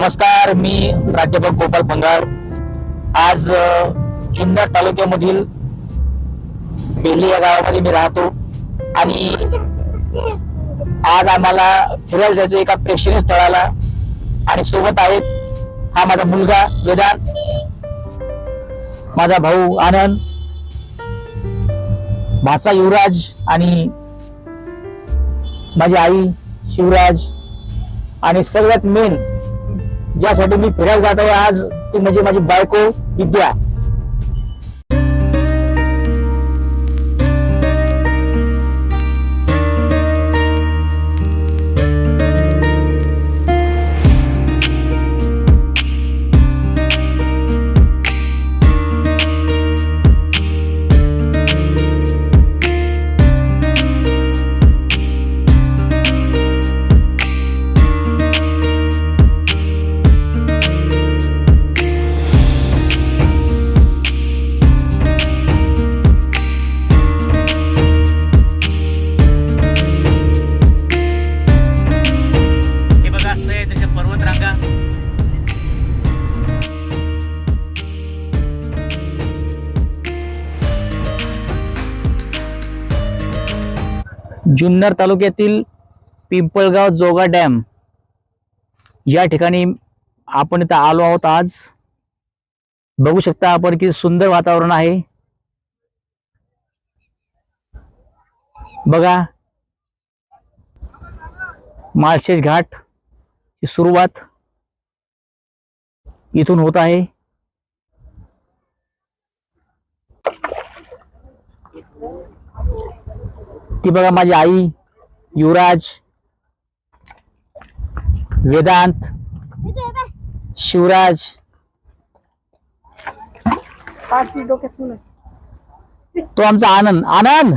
नमस्कार मी प्राध्यापक गोपाल पंगार. आज जुन्नर तालुक्यामधील बेली या गावामध्ये मी राहतो आणि आज आम्हाला फिरायला जायचं एका प्रेक्षणीय स्थळाला आणि सोबत आहेत हा माझा मुलगा वेदांत माझा भाऊ आनंद भाचा युवराज आणि माझी आई शिवराज आणि सगळ्यात मेन ज्यासाठी मी फिरायला जात आहे आज ती म्हणजे माझी बायको विद्या. जुन्नर तालुक्यातील पिंपळगाव जोगा डॅम. या ठिकाणी आपण इथं आलो आहोत आज. बघू शकता आपण किती सुंदर वातावरण आहे. बघा. माळशेज घाट ची सुरुवात इथून होत आहे. ती बघा माझी आई युवराज वेदांत शिवराज. तो आमचा आनंद आनंद.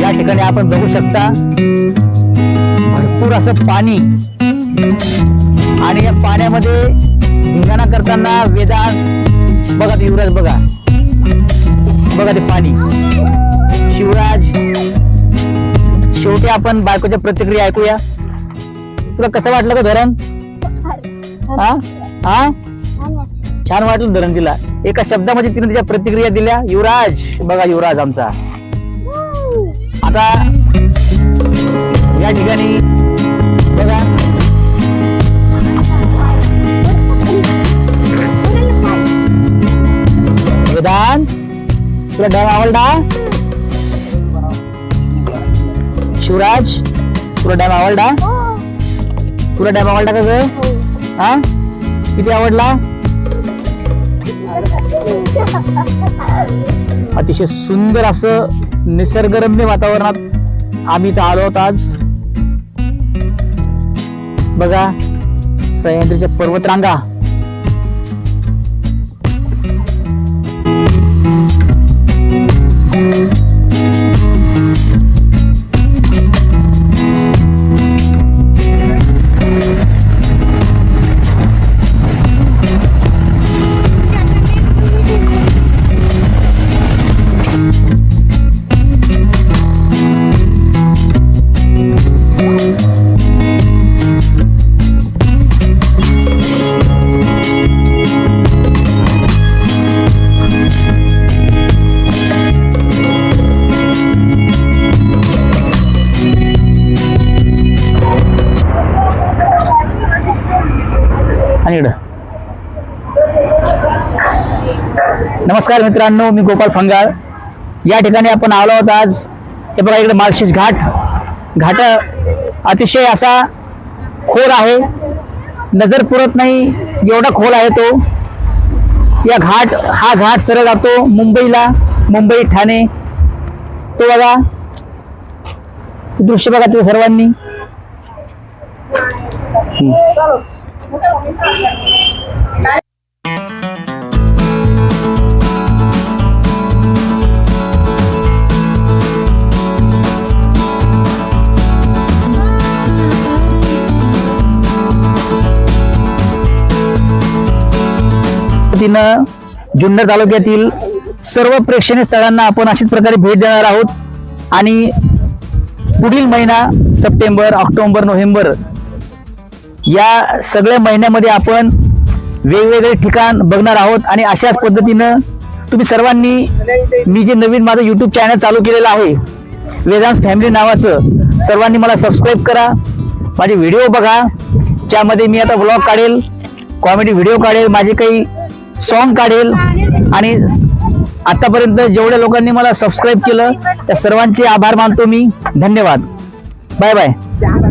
या ठिकाणी आपण बघू शकता भरपूर असं पाणी. आणि या पाण्यामध्ये धिंगाणा करताना वेदांत बघा ते युवराज बघा. बघा ते पाणी. शिवराज शेवटी आपण बायकोच्या प्रतिक्रिया ऐकूया. तुला कसं वाटलं का धरण? हा? हा? छान वाटलं धरण तिला. एका शब्दामध्ये तिने तिच्या प्रतिक्रिया दिल्या. युवराज बघा युवराज आमचा. आता या ठिकाणी तुला डॅम आवडला? शिवराज तुला डॅम आवडला? तुला डॅम आवडला का ग? हा? किती आवडला? अतिशय सुंदर असं निसर्गरम्य वातावरणात आम्ही इथं आलो आहोत आज. बघा सह्याद्रीच्या पर्वतरांगा. आणि नमस्कार मित्रांनो मी गोपाल फंगाळ. या ठिकाणी आपण आलो आहोत आज. हे बघा इकडे माळशेज घाट. घाट अतिशय असा खोल आहे. नजर पुरत नाही. एवढा खोल आहे तो. या घाट हा घाट सरळ जातो मुंबईला. मुंबई ठाणे. तो बघा. दृश्य बघा ते सर्वांनी. पद्धतीनं जुन्नर तालुक्यातील सर्व प्रेक्षणीय स्थळांना आपण अशाच प्रकारे भेट देणार आहोत. आणि पुढील महिना सप्टेंबर ऑक्टोबर नोव्हेंबर या सगळ्या महिन्यामध्ये आपण वेगवेगळे ठिकाण बघणार आहोत आणि अशाच पद्धतीनं तुम्ही सर्वांनी मी जे नवीन माझं युट्यूब चॅनल चालू केलेलं आहे वेदांस फॅमिली नावाचं सर्वांनी मला सबस्क्राईब करा माझे व्हिडिओ बघा ज्यामध्ये मी आता ब्लॉग काढेल कॉमेडी व्हिडिओ काढेल माझे काही सॉन्ग काढेल आणि आतापर्यंत जेवढ्या लोकांनी मला सबस्क्राईब केलं त्या सर्वांचे आभार मानतो मी. धन्यवाद. Bye bye